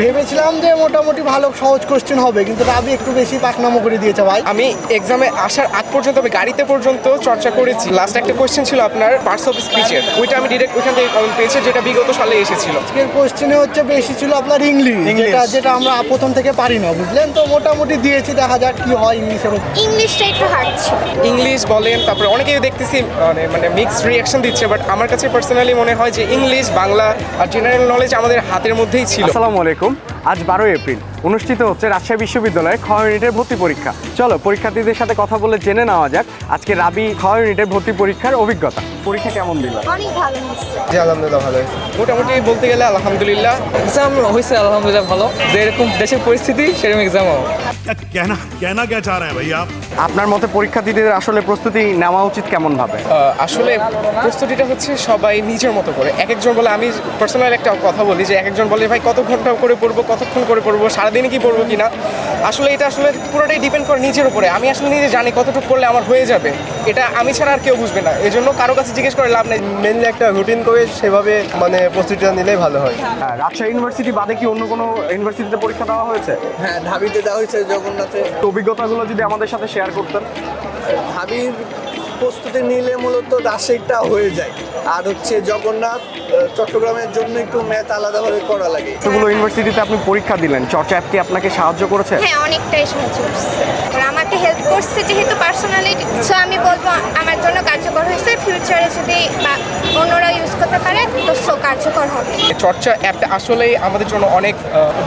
ভেবেছিলাম যে মোটামুটি ভালো সহজ কোশ্চেন হবে কিন্তু রাবি একটু বেশি পাকনামো করে দিয়েছে ভাই। আমি এক্সামে আসার আগ পর্যন্ত আমি গাড়িতে পর্যন্ত চর্চা করেছি। লাস্ট একটা কোয়েশ্চেন ছিল আপনার পার্টস অফ স্পিচের ওইটা আমি ডিরেক্ট ওইখান থেকে কমেন্ট পেয়েছি যেটা বিগত সালে এসেছিল। আজকের কোশ্চেনে হচ্ছে বেশি ছিল আপনার ইংলিশ যেটা যেটা আমরা প্রথম থেকে পারি না বুঝলেন তো? মোটামুটি দিয়েছি দেখা যাক কি হয় ইংলিশের ইংলিশটা একটু হার্ড ছিল। ইংলিশ বলেন তারপরে অনেকেই দেখতেছি মানে মানে মিক্সড রিয়াকশন দিচ্ছে বাট আমার কাছে পার্সোনালি মনে হয় যে ইংলিশ বাংলা আর জেনারেল নলেজ আমাদের হাতের মধ্যেই ছিল। আসসালামু আলাইকুম। Дніпром. আজ বারোই এপ্রিল। অনুষ্ঠিত হচ্ছে রাজশাহী বিশ্ববিদ্যালয়ে খ ইউনিটের ভর্তি পরীক্ষা। চলো পরীক্ষার্থীদের সাথে কথা বলে জেনে নেওয়া যাক আজকে রাবি খ ইউনিটের ভর্তি পরীক্ষার অভিজ্ঞতা। পরীক্ষা কেমন দিল? জি আলহামদুলিল্লাহ ভালো মোটামুটি বলতে গেলে আলহামদুলিল্লাহ। এক্সাম হয়েছে আলহামদুলিল্লাহ ভালো। যেরকম দেশের পরিস্থিতি সেরকম এক্সাম হবে আপনার মতে পরীক্ষার্থীদের আসলে প্রস্তুতি নেওয়া উচিত কেমন ভাবে? আসলে প্রস্তুতিটা হচ্ছে সবাই নিজের মতো করে। এক একজন বলে আমি পার্সোনাল একটা কথা বলি যে এক একজন বলে ভাই কত ঘণ্টা করে পড়ব কতক্ষণ করে পড়ব সারাদিনে কি পড়ব কিনা আসলে এটা আসলে পুরোটাই ডিপেন্ড করে নিজের উপরে। আমি আসলে নিজে জানি কতটুকু পড়লে আমার হয়ে যাবে। এটা আমি ছাড়া আর কেউ বুঝবে না। এই জন্য কারও কাছে জিজ্ঞেস করে লাভ নেই। মেনলি একটা রুটিন করে সেভাবে মানে প্রস্তুতিটা নিলেই ভালো হয়। হ্যাঁ, রাজশাহী ইউনিভার্সিটি বাদে কি অন্য কোনো ইউনিভার্সিটিতে পরীক্ষা দেওয়া হয়েছে? হ্যাঁ ঢাবিতে দেওয়া হয়েছে জগন্নাথে অভিজ্ঞতাগুলো যদি আমাদের সাথে শেয়ার করতেন। ঢাবির প্রস্তুতি নিলে মূলত রাজশাহীটা হয়ে যায়। আর হচ্ছে জগন্নাথ চট্টগ্রামের জন্য একটু ম্যাথ আলাদাভাবে করা লাগে। এতগুলো ইউনিভার্সিটিতে আপনি পরীক্ষা দিলেন? চর্চা অ্যাপটি আপনাকে সাহায্য করেছে? হ্যাঁ অনেকটাই সাহায্য করছে। আর আমাকে হেল্প করছে যেহেতু পার্সোনালি সো আমি বলব আমার জন্য কার্যকর হয়েছে। ফিউচারে যদি বা অন্যরা ইউজ করতে পারে তো সো কার্যকর হবে। চর্চা অ্যাপটা আসলে আমাদের জন্য অনেক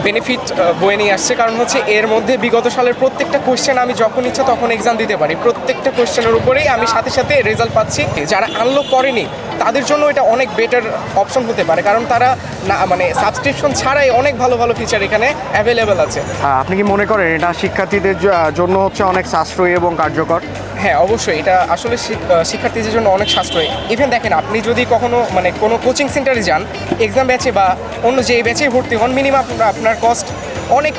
বেনিফিট বয়ে নিয়ে আসছে। কারণ হচ্ছে এর মধ্যে বিগত সালের প্রত্যেকটা কোয়েশ্চেন আমি যখন ইচ্ছা তখন এক্সাম দিতে পারি। প্রত্যেকটা কোয়েশ্চেনের উপরেই আমি সাথে সাথে সাথে রেজাল্ট পাচ্ছি। যারা আনলক করেনি তাদের জন্য এটা অনেক বেটার অপশন হতে পারে। কারণ তারা না মানে সাবস্ক্রিপশন ছাড়াই অনেক ভালো ভালো ফিচার এখানে অ্যাভেলেবেল আছে। আপনি কি মনে করেন এটা শিক্ষার্থীদের জন্য হচ্ছে অনেক সাশ্রয়ী এবং কার্যকর? হ্যাঁ অবশ্যই। এটা আসলে শিক- শিক্ষার্থীদের জন্য অনেক সাশ্রয়ী। ইভেন দেখেন আপনি যদি কখনো মানে কোনো কোচিং সেন্টারে যান এক্সাম ব্যাচে বা অন্য যে ব্যাচে ভর্তি হন মিনিমাম আপনার কস্ট অনেক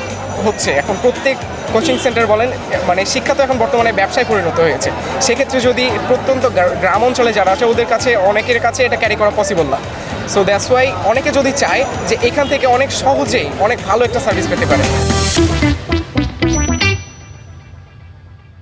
হচ্ছে। এখন প্রত্যেক কোচিং সেন্টার বলেন মানে শিক্ষা তো এখন বর্তমানে ব্যবসায় পরিণত হয়েছে। সেক্ষেত্রে যদি প্রত্যন্ত গ্রাম অঞ্চলে যারা আছে, ওদের কাছে, অনেকের কাছে এটা ক্যারি করা পসিবল না। সো দ্যাটস ওয়াই অনেকে যদি চায় যে এখান থেকে অনেক সহজেই অনেক ভালো একটা সার্ভিস পেতে পারে।